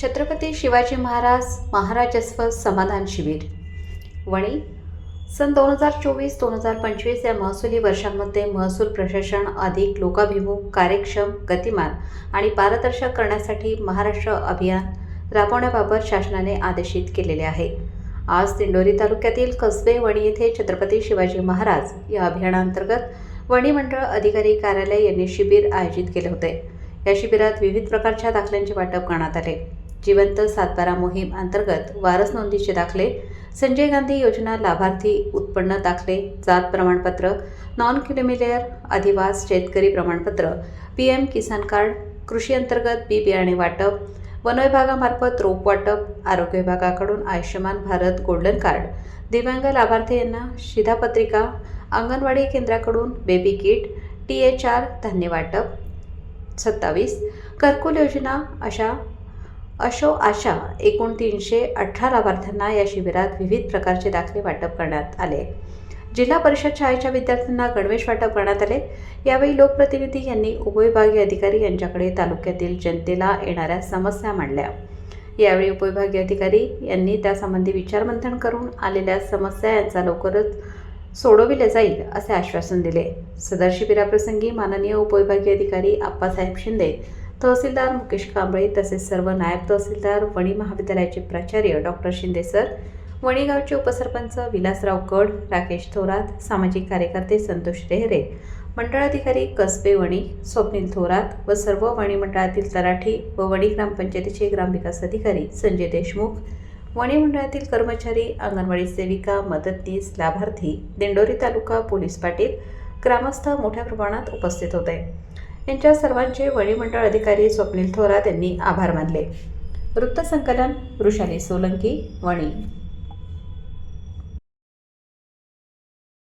छत्रपती शिवाजी महाराज महाराजस्व समाधान शिबिर. वणी सन दोन हजार चोवीस दोन हजार पंचवीस या महसुली वर्षांमध्ये महसूल प्रशासन अधिक लोकाभिमुख कार्यक्षम गतिमान आणि पारदर्शक करण्यासाठी महाराष्ट्र अभियान राबवण्याबाबत शासनाने आदेशित केलेले आहे. आज दिंडोरी तालुक्यातील कसबे वणी येथे छत्रपती शिवाजी महाराज या अभियानांतर्गत वणी मंडळ अधिकारी कार्यालय यांनी शिबिर आयोजित केले होते. या शिबिरात विविध प्रकारच्या दाखल्यांचे वाटप करण्यात आले. जिवंत सातबारा मोहीम अंतर्गत वारस नोंदीचे दाखले संजय गांधी योजना लाभार्थी उत्पन्न दाखले जात प्रमाणपत्र नॉन किलोमिलेअर अधिवास शेतकरी प्रमाणपत्र पी एम किसान कार्ड कृषी अंतर्गत बी बियाणे वाटप वन विभागामार्फत रोप वाटप आरोग्य विभागाकडून आयुष्यमान भारत गोल्डन कार्ड दिव्यांग लाभार्थी यांना शिधापत्रिका अंगणवाडी केंद्राकडून baby kit T H R धान्य वाटप सत्तावीस घरकुल योजना अशा अशो आशा एकूण तीनशे अठरा लाभार्थ्यांना या शिबिरात विविध प्रकारचे दाखले वाटप करण्यात आले. जिल्हा परिषद शाळेच्या विद्यार्थ्यांना गणवेश वाटप करण्यात आले. यावेळी लोकप्रतिनिधी यांनी उपविभागीय अधिकारी यांच्याकडे तालुक्यातील जनतेला येणाऱ्या समस्या मांडल्या. यावेळी उपविभागीय अधिकारी यांनी त्यासंबंधी विचारमंथन करून आलेल्या समस्या यांचा लवकरच सोडविले जाईल असे आश्वासन दिले. सदर शिबिराप्रसंगी माननीय उपविभागीय अधिकारी आप्पासाहेब शिंदे तहसीलदार मुकेश कांबळे तसेच सर्व नायब तहसीलदार वणी महाविद्यालयाचे प्राचार्य डॉक्टर शिंदे सर वणी गावचे उपसरपंच विलासराव कड राकेश थोरात सामाजिक कार्यकर्ते संतोष रेहरे मंडळाधिकारी कसबे वणी स्वप्नील थोरात व सर्व वणी मंडळातील तराठी व वणी ग्रामपंचायतीचे ग्रामविकास अधिकारी संजय देशमुख वणी मंडळातील कर्मचारी अंगणवाडी सेविका मदतनीस लाभार्थी दिंडोरी तालुका पोलीस पाटील ग्रामस्थ मोठ्या प्रमाणात उपस्थित होते. यांच्या सर्वांचे वणीमंडळ अधिकारी स्वप्नील थोरात यांनी आभार मानले. वृत्तसंकलन वृषाली सोलंकी वणी.